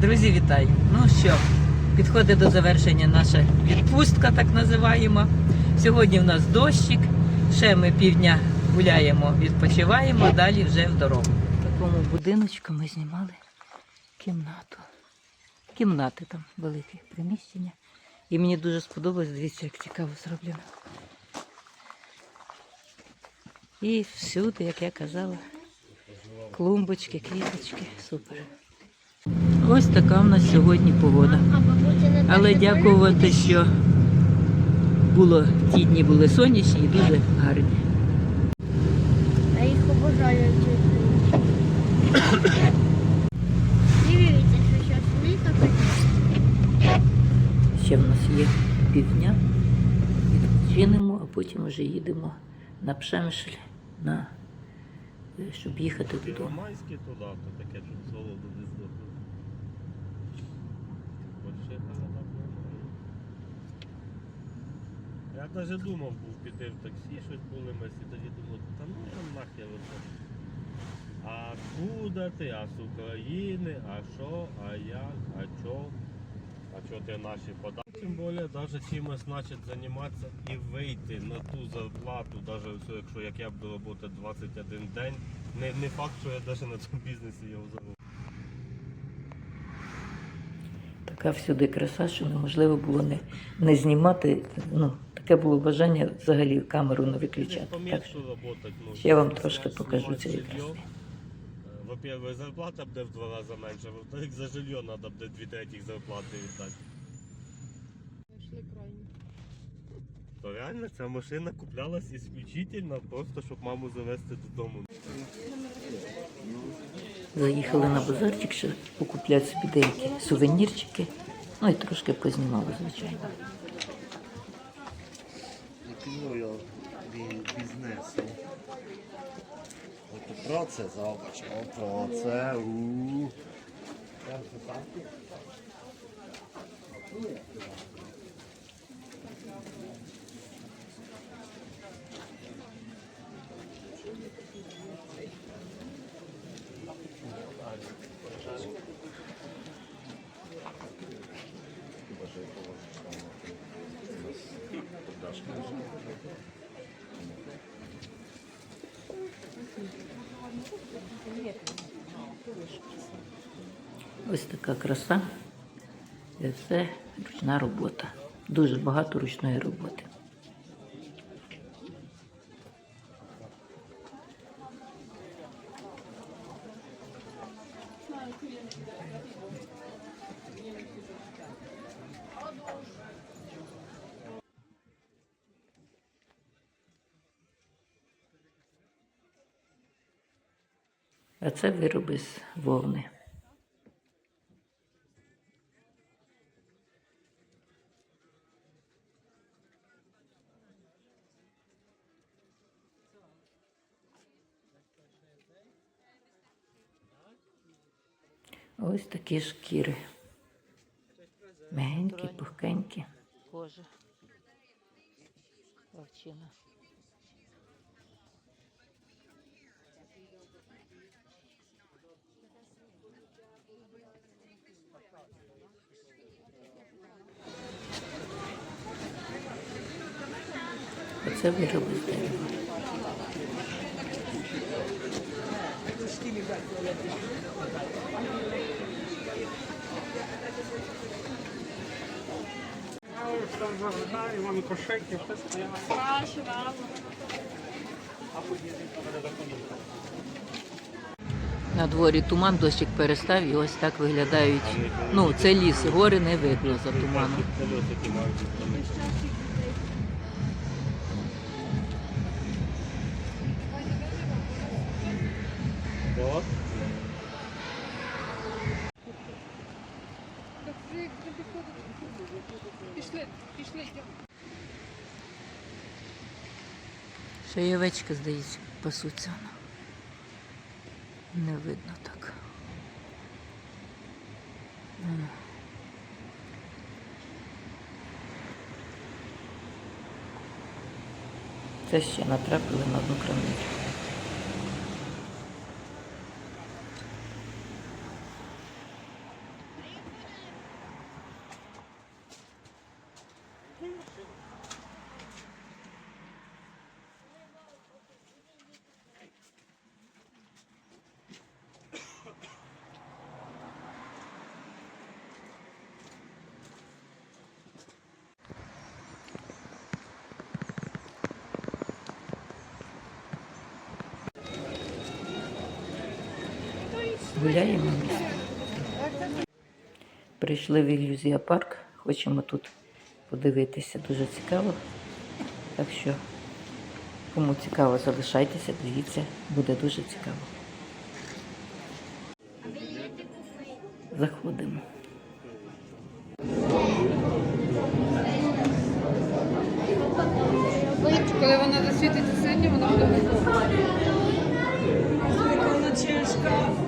Друзі, вітаю! Ну що, підходить до завершення наша відпустка, так називаємо. Сьогодні в нас дощик. Ще ми півдня гуляємо, відпочиваємо, далі вже в дорогу. В такому будиночку ми знімали кімнату. Кімнати там велике приміщення. І мені дуже сподобалось, дивіться, як цікаво зроблено. І всюди, як я казала, клумбочки, квіточки. Супер. Ось така в нас сьогодні погода. Але дякувати, що було, ті дні були сонячні і дуже гарні. Я їх обожаю. Дивіться, що зараз вони. Ще в нас є півдня. Відпочинемо, а потім вже їдемо на Пшемшль, на, е, щоб їхати додому. Первомайське туди, то таке, Я навіть думав був піти в таксі, щось були ми всі тоді думав, та ну я нахер оце. А куди ти? А з України? А що? А як? А чо? А чо ти наші податки? Тим більше, навіть чимось значить займатися і вийти на ту зарплату, навіть якщо як я буду роботи 21 день, не, не факт, що я навіть на цьому бізнесі його зароблю. Така всюди краса, що неможливо було не, не знімати. Ну, таке було бажання взагалі камеру не виключати. Так ну, ще я вам трошки покажу цієї жилье. Е, Во-первых, зарплата буде в два рази менше, во-вторых, за жилье треба буде дві третіх зарплати віддати. То реально ця машина куплялась исключительно просто, щоб маму завести додому. Заїхали на базарчик, щоб покупляти собі деякі сувенірчики. Ну і трошки познімали, звичайно. Pilnują bi- biznesu. No to proces, zobacz, o proces, uuu. Ось така краса. І все ручна робота. Дуже багато ручної роботи. А це вироби з вовни. Ось такі шкіри. Мягенькі, пухкенькі. Кожа. Овчина. Оце вироби з. На дворі туман, дощик перестав і ось так виглядають. Ну, це ліс, гори не видно за туманом. От. Пішли, пішли. Ще й овечки, здається, пасуться. Не видно так. Це ще натрапили на одну крамницю. Гуляємо. Прийшли в ілюзія парк. Хочемо тут подивитися. Дуже цікаво. Так що, кому цікаво, залишайтеся, дивіться, буде дуже цікаво. Заходимо. Коли вона засвітиться синя, вона буде. Вона. Боже.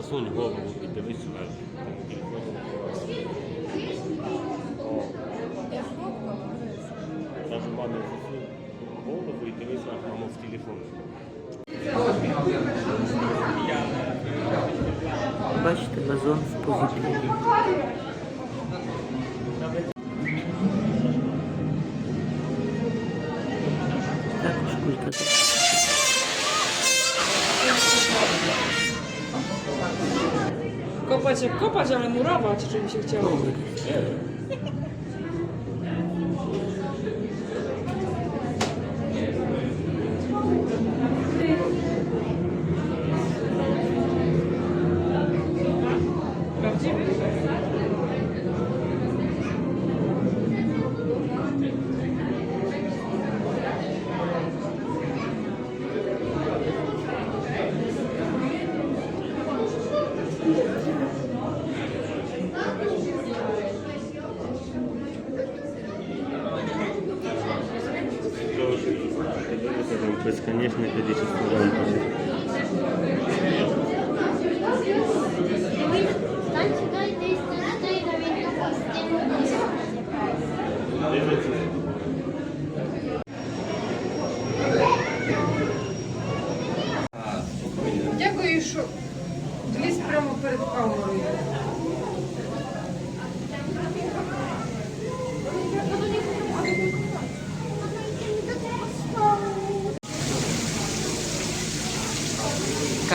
Засунь голову і дивись вверх. О. Мамі, засунь голову і дивись вверх, мамо, в телефон. Бачите, вазон в повітрі. Також кулька kopać jak kopać, ale murować, czy mi się chciało. Thank you. Бесконечное количество лампочек. Дякую, що вліз прямо перед камерою.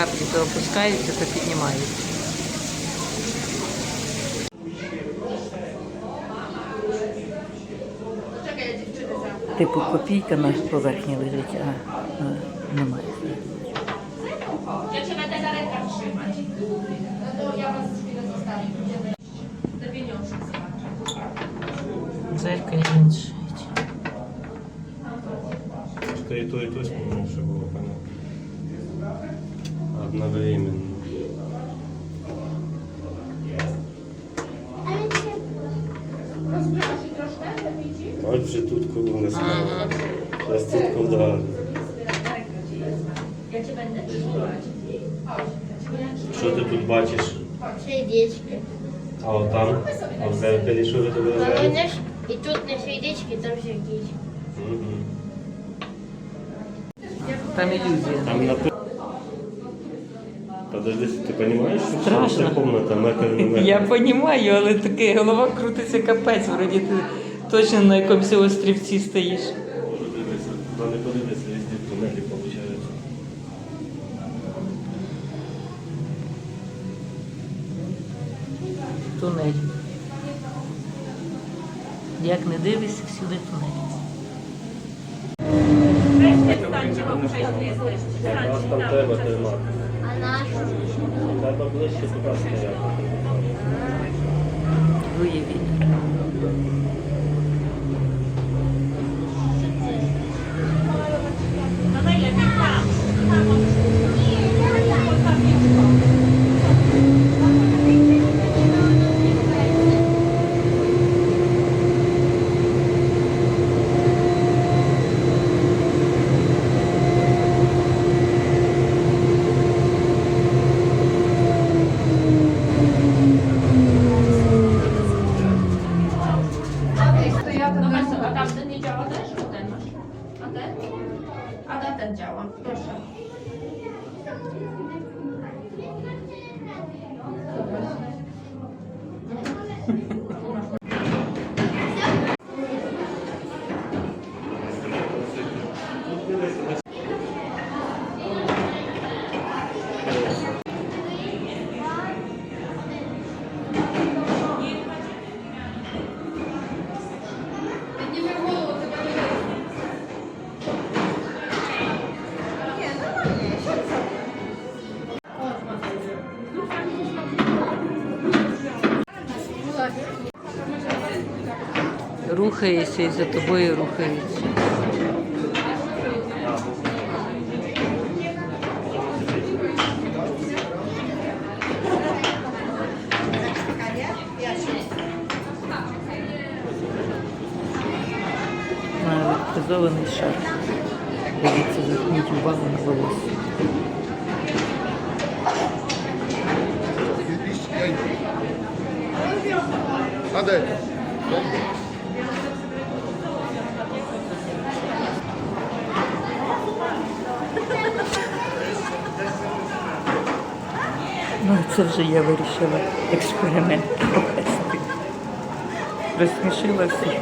Каплі то опускаються, то піднімаються. Типу копійка на поверхні лежить, а, а немає. Ja cię będę za rękę trzymać. No to ja was chwilę zostawię. Będziemy te pieniążki. Зеркалі інше. Что и то, и то вспомнил, что было понятно. Одновременно. Ось вже тут коло не стало. Зараз тут trzymać. Що ти тут бачиш? Сердечки. А от там, а в зеркалі що ви робите? вони і тут не сердечки, там сердечки. Там ілюзія. Там на Подожди, ти розумієш, що Страшно. це комната метр на метр? Я розумію, але таке голова крутиться капець, вроді ти точно на якомусь острівці стоїш. Може дивитися. Туди не подивитися, везде тунелі виходить. Тунель. Як не дивишся, всюди тунель. Там треба тримати. Треба ближче. Рухається і за тобою рухається. Електризований шар. Дивіться, зверніть увагу на волосся. Ну, це вже я вирішила експеримент провести. Розсмішила всіх.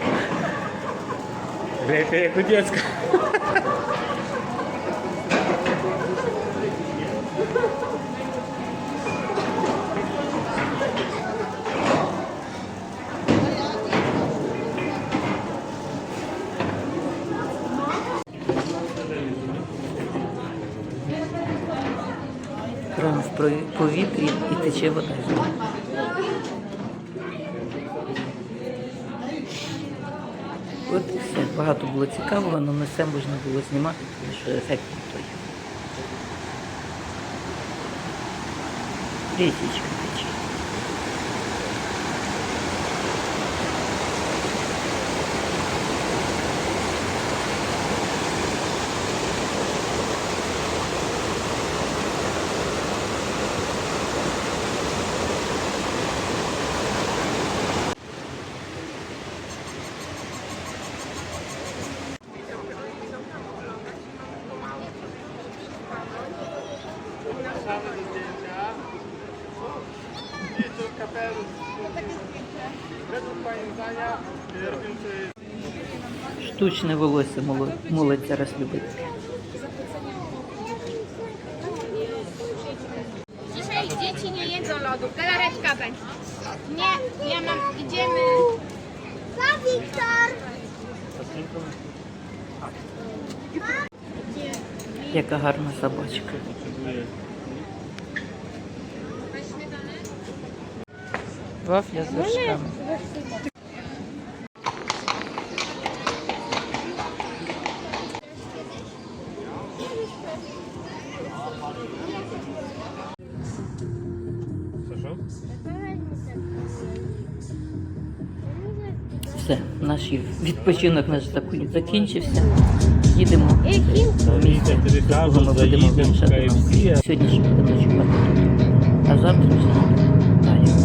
Бляха, як у. Кран в повітрі і тече вода. з нього. От і все. Багато було цікавого, але не все можна було знімати, тому що ефект не той. Річечка Штучне волосся молодь, зараз любить. Dzisiaj dzieci nie jedzą lodów. Galaretka będzie. Nie, ja mam, idziemy. Za Wiktor! Яка гарна собачка. Вафля з вершками. Все, наш відпочинок наш закінчився. Їдемо. В кажуть, ми будемо Сьогодні ще буде чекати. А завтра вже далі.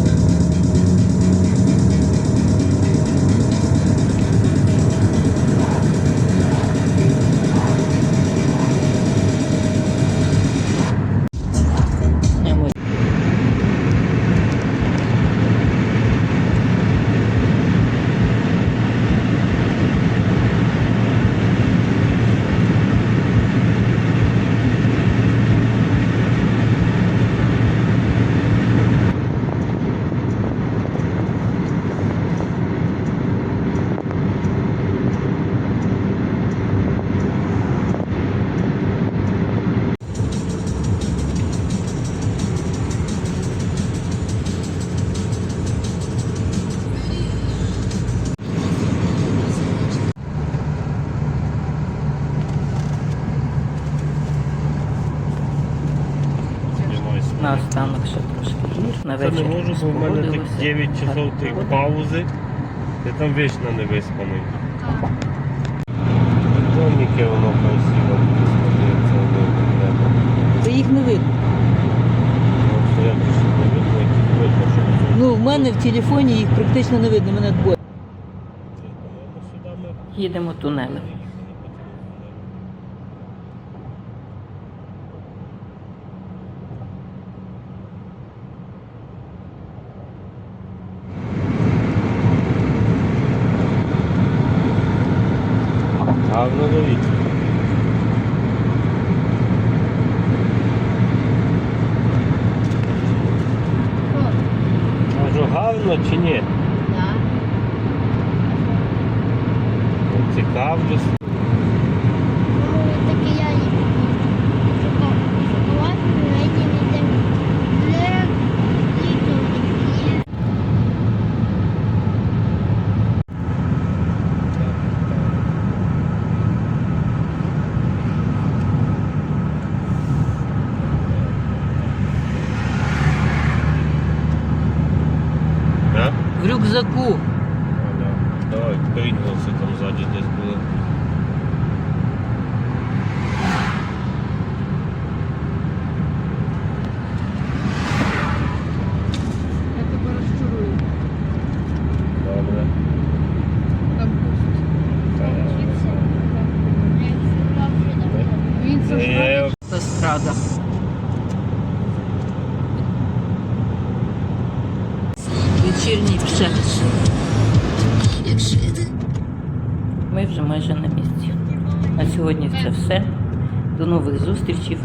На останок ще трошки гір, на Це вечір не можу, бо в мене так спогодилося. 9 часов Гарна тих погода. паузи. Я там вічно не виспаний. Доміки воно красиво буде треба. Та їх не видно. Ну, що як же не видно, як видно, що це. Ну, в мене в телефоні їх практично не видно, мене двоє. Ну, Їдемо тунелем. Гарно дивіться. 徐福